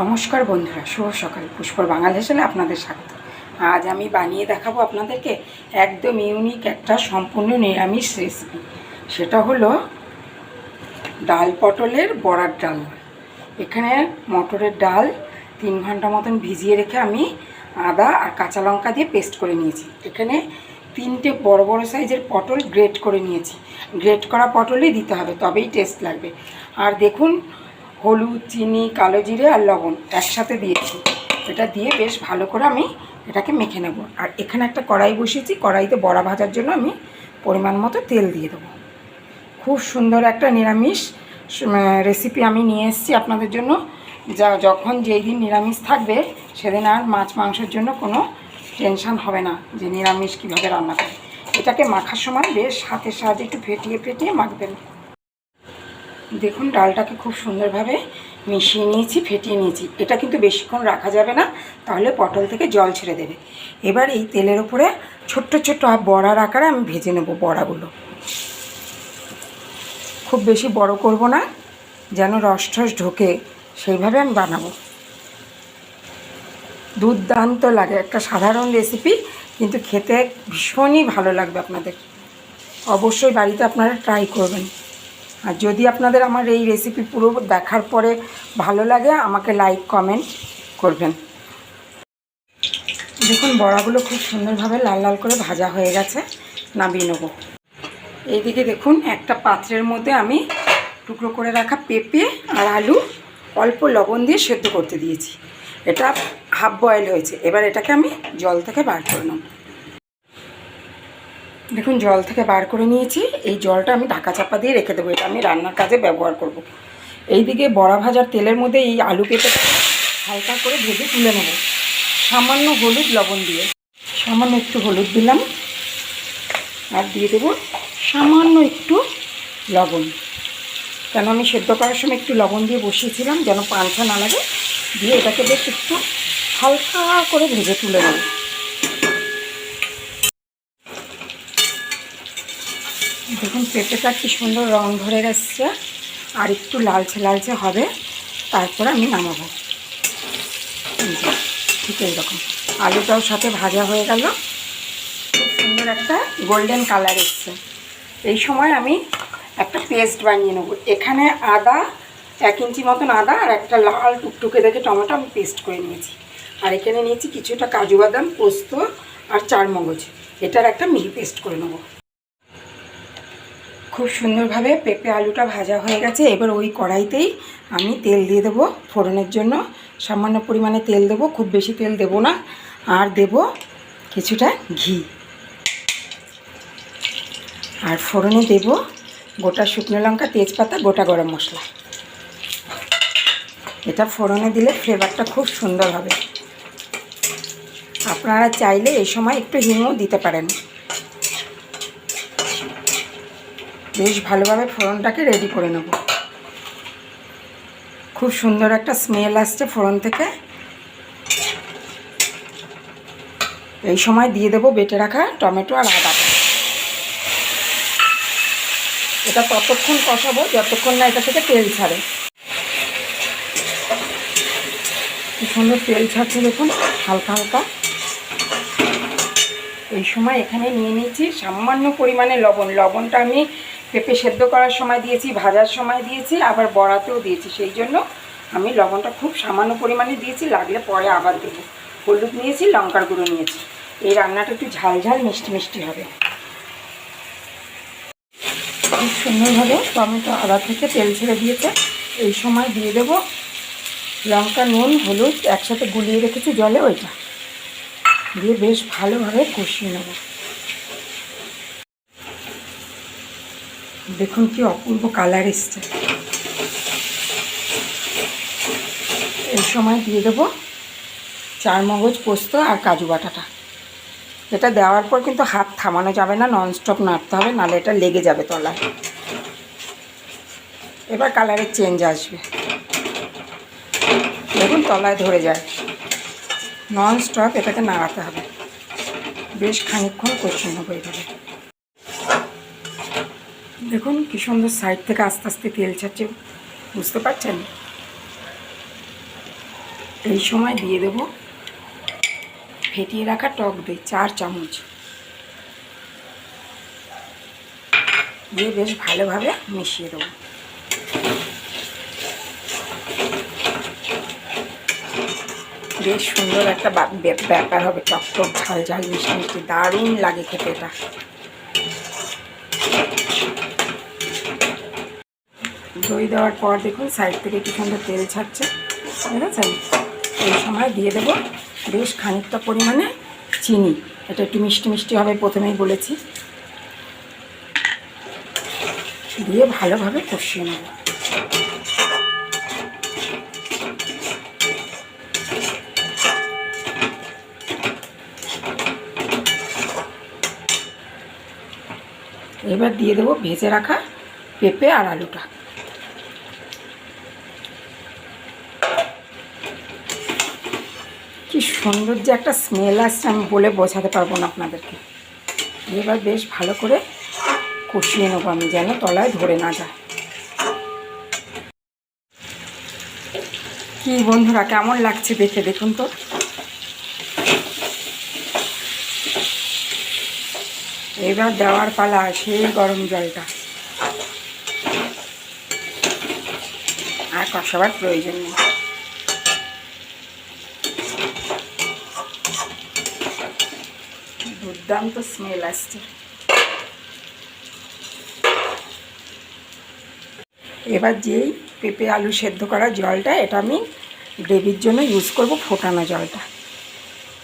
নমস্কার বন্ধুরা, শুভ সকাল। পুষ্পর বাঙাল হেসেলে আপনাদের স্বাগত। আজ আমি বানিয়ে দেখাবো আপনাদেরকে একদম ইউনিক একটা সম্পূর্ণ নিরামিষ রেসিপি সেটা হলো ডাল পটলের বড়ার ডাল। এখানে মটরের ডাল তিন ঘণ্টা মতন ভিজিয়ে রেখে আমি আদা আর কাঁচা লঙ্কা দিয়ে পেস্ট করে নিয়েছি। এখানে তিনটে বড় বড় সাইজের পটল গ্রেট করে নিয়েছি। গ্রেট করা পটলই দিতে হবে, তবেই টেস্ট লাগবে। আর দেখুন হলুদ, চিনি, কালো জিরে আর লবণ একসাথে দিয়েছি। এটা দিয়ে বেশ ভালো করে আমি এটাকে মেখে নেব। আর এখানে একটা কড়াই বসিয়েছি, কড়াইতে বড়া ভাজার জন্য আমি পরিমাণ মতো তেল দিয়ে দেবো। খুব সুন্দর একটা নিরামিষ রেসিপি আমি নিয়ে এসেছি আপনাদের জন্য। যা, যখন যেই দিন নিরামিষ থাকবে, সেদিন আর মাছ মাংসের জন্য কোনো টেনশান হবে না যে নিরামিষ কীভাবে রান্না করে। এটাকে মাখার সময় বেশ হাতের সাহায্যে একটু ফেটিয়ে ফেটিয়ে মাখবেন। দেখুন, ডালটাকে খুব সুন্দরভাবে মিশিয়ে নিয়েছি, ফেটিয়ে নিয়েছি। এটা কিন্তু বেশিক্ষণ রাখা যাবে না, তাহলে পটল থেকে জল ছেড়ে দেবে। এবার এই তেলের উপরে ছোট্ট ছোট্ট বড়ার আকারে আমি ভেজে নেব বড়াগুলো। খুব বেশি বড় করব না, যেন রস টস ঢোকে, সেইভাবে আমি বানাবো। দুর্দান্ত লাগে, একটা সাধারণ রেসিপি কিন্তু খেতে ভীষণই ভালো লাগবে আপনাদের। অবশ্যই বাড়িতে আপনারা ট্রাই করবেন। আর যদি আপনাদের আমার এই রেসিপি পুরো দেখার পরে ভালো লাগে, আমাকে লাইক কমেন্ট করবেন। দেখুন, বড়াগুলো খুব সুন্দরভাবে লাল লাল করে ভাজা হয়ে গেছে, নামিয়ে নেব। এইদিকে দেখুন, একটা পাত্রের মধ্যে আমি টুকরো করে রাখা পেঁপে আর আলু অল্প লবণ দিয়ে সেদ্ধ করতে দিয়েছি। এটা হাফ বয়েল হয়েছে, এবার এটাকে আমি জল থেকে বার করে নেব। দেখুন, জল থেকে বার করে নিয়েছি। এই জলটা আমি ঢাকা চাপা দিয়ে রেখে দেবো। এটা আমি রান্নার কাজে ব্যবহার করব। এইদিকে বড়া ভাজার তেলের মধ্যে এই আলু পেঁপেটা হালকা করে ভেজে তুলে নেব। সামান্য হলুদ লবণ দিয়ে। সামান্য একটু হলুদ দিলাম। আর দিয়ে দেবো সামান্য একটু লবণ। কেন আমি সেদ্ধ করার সময় একটু লবণ দিয়ে বসিয়েছিলাম, যেন পাঞ্চা না লাগে। দিয়ে এটাকে বেশ একটু হালকা করে ভেজে তুলে নেব। দেখুন, পেঁপেটা কি সুন্দর রং ধরে গেছে। আর একটু লালচে লালচে হবে। তারপরে আমি নামাবো। ঠিক এইরকম। আলুটাও সাথে ভাজা হয়ে গেল। খুব সুন্দর একটা গোল্ডেন কালার এসছে। এই সময় আমি একটা পেস্ট বানিয়ে নেব। এখানে আদা, এক ইঞ্চি মতন আদা আর একটা লাল টুকটুকে দেখে টমেটো আমি পেস্ট করে নিয়েছি। আর এখানে নিয়েছি কিছুটা কাজু বাদাম, পোস্ত আর চার মগজ এটার একটা মিহি পেস্ট করে নেব। খুব সুন্দরভাবে পেঁপে আলুটা ভাজা হয়ে গেছে। এবার ওই কড়াইতেই আমি তেল দিয়ে দেবো ফোড়নের জন্য। সামান্য পরিমাণে তেল দেবো, খুব বেশি তেল দেবো না। আর দেব কিছুটা ঘি। আর ফোড়নে দেব গোটা শুকনো লঙ্কা, তেজপাতা, গোটা গরম মশলা। এটা ফোড়নে দিলে ফ্লেভারটা খুব সুন্দর হবে। আপনারা চাইলে এই সময় একটু হিংও দিতে পারেন। বেশ ভালোভাবে ফোড়নটাকে রেডি করে নেব। খুব সুন্দর একটা স্মেল আসছে ফোড়ন থেকে। এই সময় দিয়ে দেবো বেটে রাখা টমেটো আর আদাটা এটা ততক্ষণ কষাবো, যতক্ষণ না এটা থেকে তেল ছাড়ে। কি সুন্দর তেল ছাড়ছে দেখুন, হালকা হালকা। এই সময় এখানে নিয়ে নিচ্ছি সামান্য পরিমাণে লবণ। লবণটা আমি পেঁপে সেদ্ধ করার সময় দিয়েছি, ভাজার সময় দিয়েছি, আবার বড়াতেও দিয়েছি। সেই জন্য আমি লবণটা খুব সামান্য পরিমাণে দিয়েছি, লাগলে পরে আবার দেবো। হলুদ নিয়েছি, লঙ্কার গুঁড়ো নিয়েছি। এই রান্নাটা একটু ঝাল ঝাল, মিষ্টি মিষ্টি হবে। খুব সুন্দরভাবে টমেটো আদা থেকে তেল ছেড়ে দিয়েছে। এই সময় দিয়ে দেবো লঙ্কা, নুন, হলুদ একসাথে গুলিয়ে রেখেছি জলে ওইটা। দিয়ে বেশ ভালোভাবে কষিয়ে নেব। দেখুন কি অপূর্ব কালার এসছে। এই সময় দিয়ে দেবো চার মগজ পোস্ত আর কাজু বাটাটা। এটা দেওয়ার পর কিন্তু হাত থামানো যাবে না ননস্টপ নাড়তে হবে, নাহলে এটা লেগে যাবে তলায়। এবার কালারের চেঞ্জ আসবে। দেখুন তলায় ধরে যায়। নন স্টপ এটাকে নাড়াতে হবে। বেশ খানিকক্ষণ কষিয়ে নেব এইভাবে দেখুন কি সুন্দর সাইড থেকে আস্তে আস্তে তেল ছাড়ছে। বুঝতে পারছেন? এই সময় দিয়ে দেব। ফেটিয়ে রাখা টক দই, চার চামচ। দিয়ে বেশ ভালোভাবে মিশিয়ে দেবো। বেশ সুন্দর একটা ব্যাপার হবে, টক টক ঝাল ঝাল মিষ্টি, দারুণ লাগে খেতে এটা। দই দেওয়ার পর দেখুন সাইড থেকে কি সুন্দর তেল ছাড়ছে। ঠিক আছে এই সময় দিয়ে দেব বেশ খানিকটা পরিমাণে চিনি। এটা একটু মিষ্টি মিষ্টি হবে প্রথমেই বলেছি। দিয়ে ভালোভাবে কষিয়ে নেব। এবার দিয়ে দেবো ভেজে রাখা পেঁপে আর আলুটা কি সুন্দর যে একটা স্মেল আসছে, আমি বলে বোঝাতে পারব না আপনাদেরকে। এবার বেশ ভালো করে কষিয়ে নেব আমি, যেন তলায় ধরে না যায়। কি বন্ধুরা, কেমন লাগছে দেখে দেখুন তো। এবার দেওয়ার পালা, সেই গরম জলটা। আর কষাবার প্রয়োজন নেই। দুর্দান্ত স্মেল আসছে এবার যেই পেঁপে আলু সেদ্ধ করা জলটা, এটা আমি গ্রেভির জন্য ইউজ করব ফোটানো জলটা।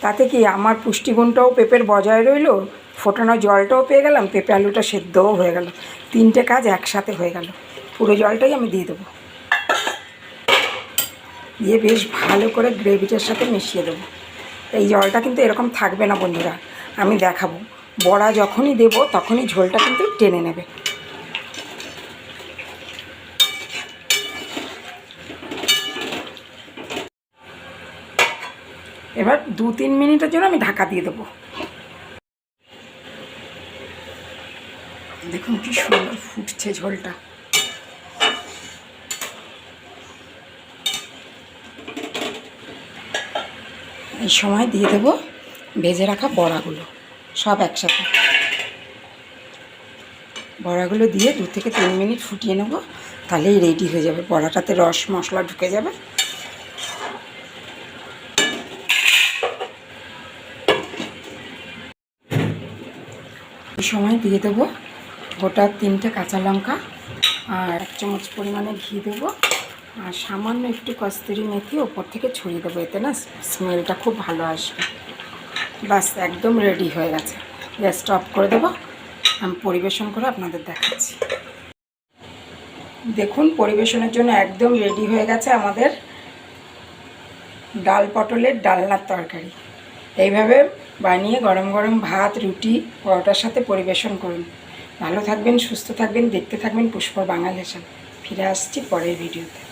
তাতে কি আমার পুষ্টিগুণটাও পেঁপের বজায় রইল? ফোটানো জলটাও পেয়ে গেলাম, পেঁপে আলুটা সেদ্ধও হয়ে গেল। তিনটে কাজ একসাথে হয়ে গেল। পুরো জলটাই আমি দিয়ে দেবো। দিয়ে বেশ ভালো করে গ্রেভিটার সাথে মিশিয়ে দেবো। এই জলটা কিন্তু এরকম থাকবে না, বন্ধুরা। আমি দেখাবো। বড়া যখনই দেব, তখনই ঝোলটা কিন্তু টেনে নেবে। এবার দু তিন মিনিটের জন্য আমি ঢাকা দিয়ে দেবো। দেখুন কি সুন্দর ফুটছে ঝোলটা। এই সময় দিয়ে দেবো ভেজে রাখা বড়াগুলো, সব একসাথে। বড়াগুলো দিয়ে দু থেকে তিন মিনিট ফুটিয়ে নেব, তাহলেই রেডি হয়ে যাবে। বড়াটাতে রস মশলা ঢুকে যাবে। এই সময় দিয়ে দেবো গোটা তিনটে কাঁচা লঙ্কা আর এক চামচ পরিমাণে ঘি দেবো। আর সামান্য একটু কস্তুরি মেথি ওপর থেকে ছড়িয়ে দেবো, এতে না স্মেলটা খুব ভালো আসবে। বাস, একদম রেডি হয়ে গেছে। গ্যাসটা অফ করে দেবো। আমি পরিবেশন করে আপনাদের দেখাচ্ছি। দেখুন, পরিবেশনের জন্য একদম রেডি হয়ে গেছে আমাদের ডাল পটলের ডালনার তরকারি। এইভাবে বানিয়ে গরম গরম ভাত, রুটি, পরোটার সাথে পরিবেশন করুন। ভালো থাকবেন, সুস্থ থাকবেন, দেখতে থাকবেন পুষ্প বাঙালি ফিরে আসছি পরের ভিডিওতে।